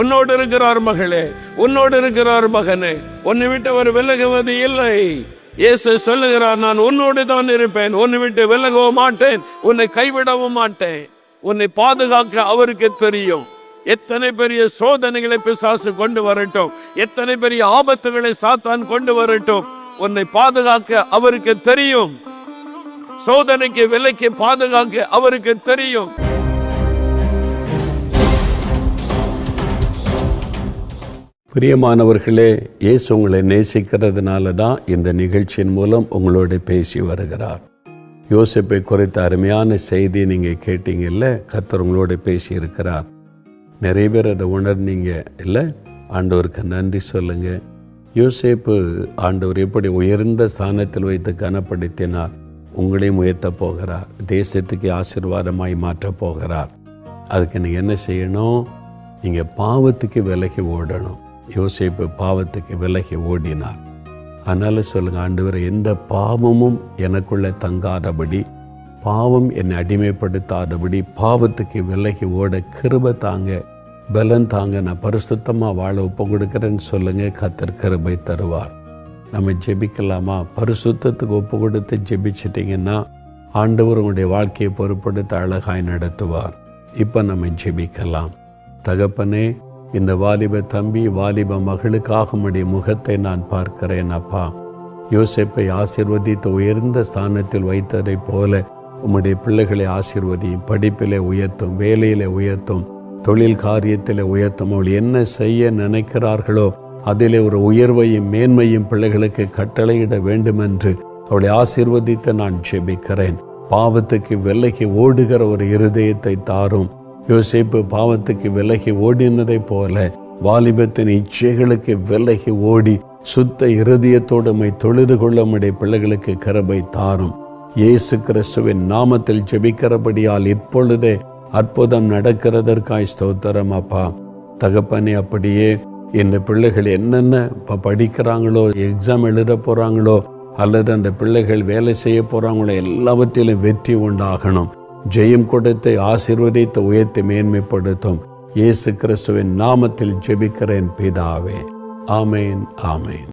உன்னோடு இருக்கிறார் மகளே உன்னோடு இருக்கிறார் மகனே. உன்னை விட்டு அவர் விலகுவது இல்லை. இயேசு சொல்லுகிறார் நான் உன்னோடு தான் இருப்பேன். உன்னை விட்டு விலகவும் மாட்டேன். உன்னை கைவிடவும் மாட்டேன். உன்னை பாதுகாக்க அவருக்கு தெரியும். எத்தனை பெரிய சோதனைகளை பிசாசு கொண்டு வரட்டும். எத்தனை பெரிய ஆபத்துகளை சாத்தான் கொண்டு வரட்டும். உன்னை பாதுகாக்க அவருக்கு தெரியும். சோதனைக்கு விலைக்கு பாதுகாக்க அவருக்கு தெரியும். பிரியமானவர்களே இயேசு உங்களை நேசிக்கிறதுனால தான் இந்த நிகழ்ச்சியின் மூலம் உங்களோட பேசி வருகிறார். யோசிப்பை குறித்த அருமையான செய்தி நீங்கள் கேட்டீங்கல்ல கத்தர் உங்களோட பேசி இருக்கிறார் நிறைய பேர் அதை உணர்ந்தீங்க இல்லை? ஆண்டவருக்கு நன்றி சொல்லுங்க. யோசேப்பு ஆண்டவர் எப்படி உயர்ந்த ஸ்தானத்தில் வைத்து கனப்படுத்தினார் உங்களையும் உயர்த்தப் போகிறார் தேசத்துக்கு ஆசிர்வாதமாய் மாற்றப் போகிறார். அதுக்கு நீங்கள் என்ன செய்யணும்? நீங்கள் பாவத்துக்கு விலகி ஓடணும். யோசிப்பு பாவத்துக்கு விலகி ஓடினார். அதனால் சொல்லுங்கள் ஆண்டவரை எந்த பாவமும் எனக்குள்ளே தங்காதபடி பாவம் என்னை அடிமைப்படுத்தாதபடி பாவத்துக்கு விலகி ஓட கிருபை தாங்க பலன் தாங்க நான் பரிசுத்தமாக வாழ ஒப்பு கொடுக்குறேன்னு சொல்லுங்கள் கத்தர் கிருபை தருவார். நம்ம ஜெபிக்கலாமா? பரிசுத்தத்துக்கு ஒப்பு கொடுத்து ஜெபிச்சிட்டிங்கன்னா ஆண்டவர் உங்களுடைய வாழ்க்கையை பொருட்படுத்த அழகாய் நடத்துவார். இப்போ நம்ம ஜெபிக்கலாம். தகப்பனே இந்த வாலிப தம்பி வாலிப மகளுக்காக உடைய முகத்தை நான் பார்க்கிறேன் அப்பா. யோசிப்பை ஆசிர்வதித்து உயர்ந்த ஸ்தானத்தில் வைத்ததைப் போல உம்முடைய பிள்ளைகளை ஆசிர்வதியும் படிப்பிலே உயர்த்தும் வேலையிலே உயர்த்தும் தொழில் காரியத்திலே உயர்த்தும். அவள் என்ன செய்ய நினைக்கிறார்களோ அதிலே ஒரு உயர்வையும் மேன்மையும் பிள்ளைகளுக்கு கட்டளையிட வேண்டுமென்று அவளை ஆசிர்வதித்து நான் ஜெபிக்கிறேன். பாவத்துக்கு வெள்ளைக்கு ஓடுகிற ஒரு இருதயத்தை தாரும். யோசிப்பு பாவத்துக்கு விலகி ஓடினதைப் போல வாலிபத்தின் இச்சைகளுக்கு விலகி ஓடி சுத்த இருதயத்தோடுமை தொழுது கொள்ள பிள்ளைகளுக்கு கரபை தாரும். இயேசு கிறிஸ்துவின் நாமத்தில் ஜெபிக்கிறபடியால் இப்பொழுதே அற்புதம் நடக்கிறதற்காய் ஸ்தோத்திரம் அப்பா. தகப்பனே அப்படியே இந்த பிள்ளைகள் என்னென்ன இப்போ படிக்கிறாங்களோ எக்ஸாம் எழுத போகிறாங்களோ அல்லது அந்த பிள்ளைகள் வேலை செய்ய போகிறாங்களோ எல்லாவற்றிலும் வெற்றி உண்டாகணும். ஜெயம் கொடுத்து ஆசிர்வதித்து உயர்த்தி மேன்மைப்படுத்தும் இயேசு கிறிஸ்துவின் நாமத்தில் ஜெபிக்கிறேன் பிதாவே. ஆமேன் ஆமேன்.